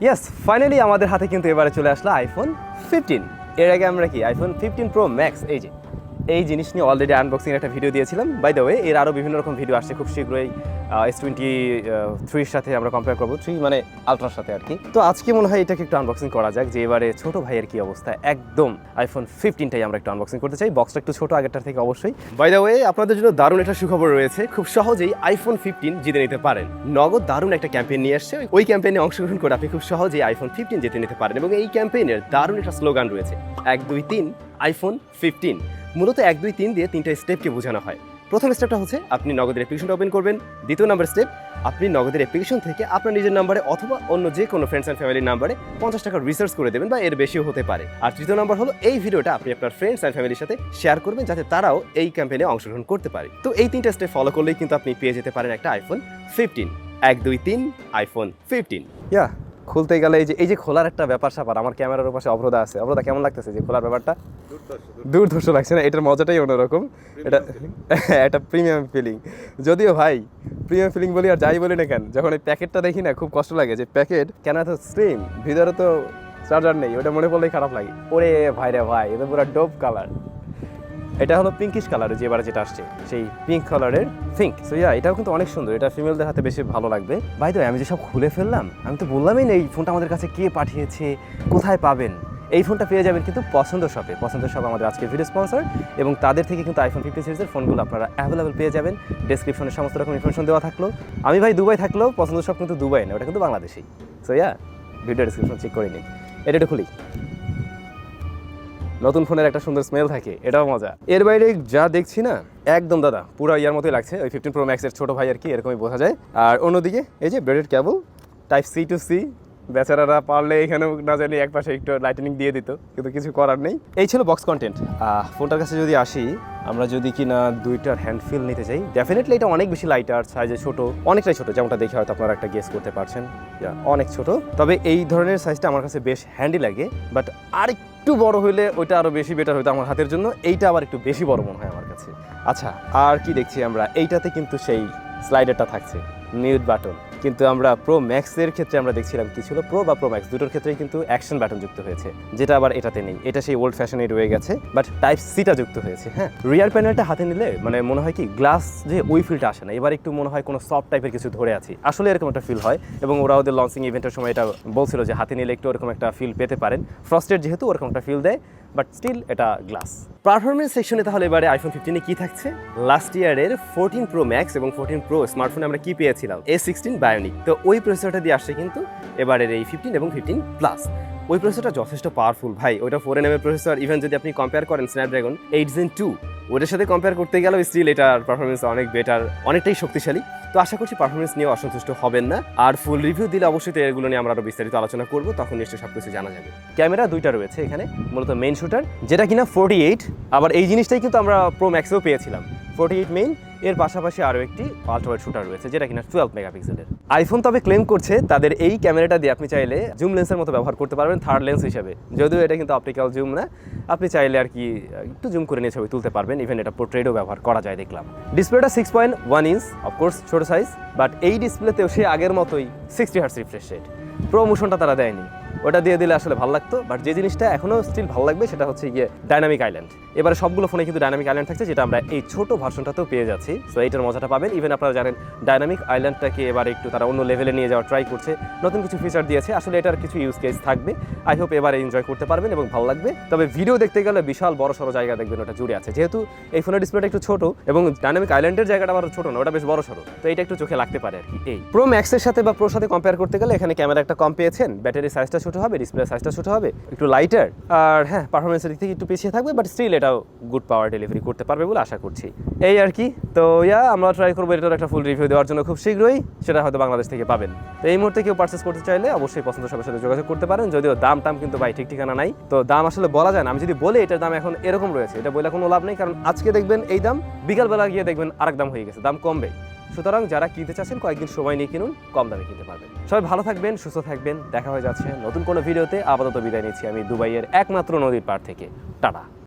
Yes finally আমাদের হাতে কিন্তু এবারে চলে আসলো আইফোন ফিফটিন এর আগে আমরা কি? আইফোন ফিফটিন প্রো ম্যাক্স এই যে। এই জিনিস নিয়ে অলরেডি আনবক্সিং একটা ভিডিও দিয়েছিলাম। বাই দ্য ওয়ে এর আরও বিভিন্ন রকম ভিডিও আসছে খুব শীঘ্রই এস টোয়েন্টি থ্রির সাথে আমরা কম্পেয়ার করব। থ্রি মানে আলট্রার সাথে আর কি। তো আজকে মনে হয় এটাকে একটু আনবক্সিং করা যাক যে এবারে ছোট ভাইয়ের কি অবস্থা। একদম আইফোন ফিফটিনটাই আমরা একটু আনবক্সিং করতে চাই। বক্সটা একটু ছোট, আগেরটার থেকে অবশ্যই। বাই দ্য ওয়ে আপনাদের জন্য দারুণ একটা সুখবর রয়েছে। খুব সহজেই আইফোন ফিফটিন জিতে নিতে পারেন। নগদ দারুণ একটা ক্যাম্পেইন নিয়ে আসছে ওই ক্যাম্পেইনে অংশগ্রহণ করে আপনি খুব সহজেই আইফোন ফিফটিন জিতে নিতে পারেন। এবং এই ক্যাম্পেইনের দারুণ একটা স্লোগান রয়েছে। এক দুই তিন আইফোন ফিফটিন মূলত এক দুই তিন দিয়ে তিনটা স্টেপকে বোঝানো হয়। প্রথম স্টেপটা হচ্ছে আপনি নগদের অ্যাপ্লিকেশনটা ওপেন করবেন। দ্বিতীয় নাম্বার স্টেপ আপনি নগদের অ্যাপ্লিকেশন থেকে আপনার নিজের নাম্বারে অথবা অন্য যে কোনো ফ্রেন্ডস অ্যান্ড ফ্যামিলির নাম্বারে পঞ্চাশ টাকা রিসার্চ করে দেবেন বা এর বেশিও হতে পারে। আর তৃতীয় নাম্বার হলো এই ভিডিওটা আপনি আপনার ফ্রেন্ডস অ্যান্ড ফ্যামিলির সাথে শেয়ার করবেন যাতে তারাও এই ক্যাম্পেইনে অংশগ্রহণ করতে পারে। তো এই তিনটা স্টেপ ফলো করলেই কিন্তু আপনি পেয়ে যেতে পারেন একটা আইফোন ফিফটিন এক দুই তিন আইফোন ফিফটিন ইয়া খুলতে গেলে এই যে এই যে খোলার একটা ব্যাপার স্যাপার আমার ক্যামেরার পাশে অভ্রদা আছে। অভ্রদা কেমন লাগতেছে যে খোলার ব্যাপারটা? দূরদর্শ লাগছে না এটার মজাটাই অন্যরকম। এটা একটা প্রিমিয়াম ফিলিং যদিও ভাই প্রিমিয়াম ফিলিং বলি আর যাই বলি না কেন যখন এই প্যাকেটটা দেখি না খুব কষ্ট লাগে যে প্যাকেট কেন এত স্ট্রিম ভিতরে তো চার্জার নেই ওটা মনে পড়লেই খারাপ লাগে। ওরে ভাই রে ভাই এটা পুরো ডোপ কালার এটা হলো পিঙ্কিশ কালার যে এবারে যেটা আসছে, সেই পিঙ্ক কালারের পিঙ্ক সো ইয়া এটাও কিন্তু অনেক সুন্দর, এটা ফিমেলদের হাতে বেশি ভালো লাগবে। ভাই তো আমি যে সব খুলে ফেললাম, আমি তো বললামই না এই ফোনটা আমাদের কাছে কে পাঠিয়েছে, কোথায় পাবেন? এই ফোনটা পেয়ে যাবেন কিন্তু পছন্দ শপে পছন্দ শপ আমাদের আজকে ভিডিও স্পন্সর এবং তাদের থেকে কিন্তু আইফোন ফিফটি সিরিজের ফোনগুলো আপনারা অ্যাভেলেবল পেয়ে যাবেন। ডেসক্রিপশনে সমস্ত রকম ইনফরমেশন দেওয়া থাকল। আমি ভাই দুবাই থাকলেও পছন্দ শপ কিন্তু দুবাই না, ওটা কিন্তু বাংলাদেশেই। So yeah video description check করে নিন। এটা একটু খুলি। নতুন ফোনের একটা সুন্দর স্মেল থাকে, এটাও মজা। এর বাইরে যা দেখছি না, একদম দাদা, পুরো ইয়ার মতোই লাগছে, ওই ফিফটিন প্রো ম্যাক্সের ছোটো ভাই আর কি, এরকমই বোঝা যায়। আর অন্যদিকে এই যে braided cable type C to C বেচারারা পারলে এখানেও না জানি এক পাশে একটু লাইটেনিং দিয়ে দিত, কিন্তু কিছু করার নেই। এই ছিল বক্স কন্টেন্ট ফোনটার কাছে যদি আসি, আমরা যদি কিনা দুইটার হ্যান্ডফিল নিতে চাই ডেফিনেটলি এটা অনেক বেশি লাইটার সাইজে ছোট, অনেকটাই ছোট, যেমনটা দেখে হয়তো আপনারা একটা গেস করতে পারছেন। অনেক ছোট। তবে এই ধরনের সাইজটা আমার কাছে বেশ হ্যান্ডি লাগে বাট আর একটু বড় হইলে ওইটা আরও বেশি বেটার হইতো আমার হাতের জন্য। এইটা আবার একটু বেশি বড় মনে হয় আমার কাছে। আচ্ছা আর কি দেখছি আমরা? এইটাতে কিন্তু সেই স্লাইডারটা থাকছে। মিউট বাটন কিন্তু আমরা প্রো ম্যাক্সের ক্ষেত্রে আমরা দেখছিলাম কি ছিল? প্রো বা প্রো ম্যাক্স দুটোর ক্ষেত্রেই কিন্তু অ্যাকশন বাটন যুক্ত হয়েছে, যেটা আবার এটাতে নেই। এটা সেই ওল্ড ফ্যাশনে রয়ে গেছে বাট টাইপ সিটা যুক্ত হয়েছে হ্যাঁ? রিয়ার প্যানেলটা হাতে নিলে মানে মনে হয় কি গ্লাস যে ওই ফিলটা আসে না। এবার একটু মনে হয় কোনো সফট টাইপের কিছু ধরে আছি। আসলে এরকম একটা ফিল হয়, এবং ওরা ওদের লঞ্চিং ইভেন্টের সময় এটা বলছিল যে হাতে নিলে একটু ওরকম একটা ফিল পেতে পারেন। ফ্রস্টেড যেহেতু ওরকম একটা ফিল দেয় বাট স্টিল এটা গ্লাস। পারফরমেন্স সেকশনে তাহলে এবারে আইফোন ফিফটিনে কি থাকছে? লাস্ট ইয়ারের ফোরটিন প্রো ম্যাক্স এবং ফোরটিন প্রো স্মার্টফোনে আমরা কি পেয়েছিলাম? এ সিক্সটিন বায়োনিক তো ওই প্রসেসরটা দিয়ে আসছে কিন্তু এবারের এই ফিফটিন এবং ফিফটিন প্লাস ওই প্রসেসরটা যথেষ্ট পাওয়ারফুল ভাই। ওইটা four N M processor even যদি আপনি কম্পেয়ার করেন স্ন্যাপড্রাগন এইট জেন টু ওটার সাথে কম্পেয়ার করতে গেলেও স্টিল এটার পারফরমেন্স অনেক বেটার অনেকটাই শক্তিশালী। তো আশা করছি পারফরমেন্স নিয়ে অসন্তুষ্ট হবেন না। আর ফুল রিভিউ দিলে অবশ্যই তো এগুলো নিয়ে আমরা আরও বিস্তারিত আলোচনা করব, তখন নিশ্চয়ই সব কিছু জানা যাবে। ক্যামেরা দুইটা রয়েছে এখানে, মূলত মেন শুটার যেটা কিনা ফোর্টি এইট আবার এই জিনিসটাই কিন্তু আমরা প্রো ম্যাক্সেও পেয়েছিলাম। ফোর্টি এইট মেইন এর পাশাপাশি আরও একটি আলট্রাওয়াইড শুটার রয়েছে, যেটা কিনা টুয়েলভ মেগাপিক্সেলের আইফোন তবে ক্লেম করছে, তাদের এই ক্যামেরাটা দিয়ে আপনি চাইলে জুম লেন্সের মতো ব্যবহার করতে পারবেন থার্ড লেন্স হিসেবে। যদিও এটা কিন্তু অপটিক্যাল জুম না, আপনি চাইলে আর কি একটু জুম করে নিয়ে ছবি তুলতে পারবেন ইভেন এটা পোর্ট্রেটও ব্যবহার করা যায় দেখলাম। ডিসপ্লেটা six point one inch of course ছোট সাইজ বাট এই ডিসপ্লেতেও সে আগের মতোই সিক্সটি হার্স রিফ্রেশ রেট প্রমোশনটা তারা দেয়নি। ওটা দিয়ে দিলে আসলে ভালো লাগতো বাট যে জিনিসটা এখনও স্টিল ভালো লাগবে, সেটা হচ্ছে গিয়ে ডাইনামিক আইল্যান্ড এবারে সবগুলো ফোনে কিন্তু ডাইনামিক আইল্যান্ড থাকছে, যেটা আমরা এই ছোট ভার্সনটাতেও পেয়ে যাচ্ছি। সো এইটার মজাটা পাবেন। ইভেন আপনারা জানেন ডাইনামিক আইল্যান্ডটাকে এবার একটু তারা অন্য লেভেলে নিয়ে যাওয়ার ট্রাই করছে। নতুন কিছু ফিচার দিয়েছে। আসলে এটার কিছু ইউজ কেস থাকবে। আই হোপ এবারে এনজয় করতে পারবেন এবং ভালো লাগবে। তবে ভিডিও দেখতে গেলে বিশাল বড় সড়ো জায়গা দেখবেন, ওটা জুড়ে আছে। যেহেতু এই ফোনের ডিসপ্লেটা একটু ছোট এবং ডাইনামিক আইল্যান্ডের জায়গাটা আবার ছোট না, ওটা বেশ বড় সড়ো। তো এটা একটু চোখে লাগতে পারে আর কি, এই। প্রো ম্যাক্সের সাথে বা প্রোর সাথে কম্পেয়ার করতে গেলে এখানে ক্যামেরা একটা কম পেয়েছেন। ব্যাটারি সাইজটা ছোট হবে ডিসপ্লে সাইজটা ছোট হবে, একটু লাইটার আর হ্যাঁ পারফরমেন্সের দিক থেকে একটু পিছিয়ে থাকবে বাট স্টিল এটাও গুড পাওয়ার ডেলিভারি করতে পারবে বলে আশা করছি। এই আর কি। তো ইয়া, আমরা ট্রাই করব এটার একটা ফুল রিভিউ দেওয়ার জন্য খুব শীঘ্রই। সেটা হয়তো বাংলাদেশ থেকে পাবেন। তো এই মুহূর্তে কেউ পার্চেস করতে চাইলে অবশ্যই পছন্দ সবার সাথে যোগাযোগ করতে পারেন। যদিও দাম টাম কিন্তু ভাই ঠিক ঠিকানা নাই। তো দাম আসলে বলা যায় না। আমি যদি বলি, এটার দাম এখন এরকম রয়েছে। এটা বলে কোনো লাভ নেই। কারণ আজকে দেখবেন এই দাম, বিকালবেলা গিয়ে দেখবেন আরেক দাম হয়ে গেছে। দাম কমবে। সুতরাং যারা কিনতে চাচ্ছেন, কয়েকদিন সময় নিয়ে কিনুন, কম দামে কিনতে পারবেন। সবাই ভালো থাকবেন, সুস্থ থাকবেন। দেখা হয়ে যাচ্ছে নতুন কোনো ভিডিওতে আপাতত বিদায় নিচ্ছি আমি দুবাইয়ের একমাত্র নদীর পাড় থেকে। টাটা।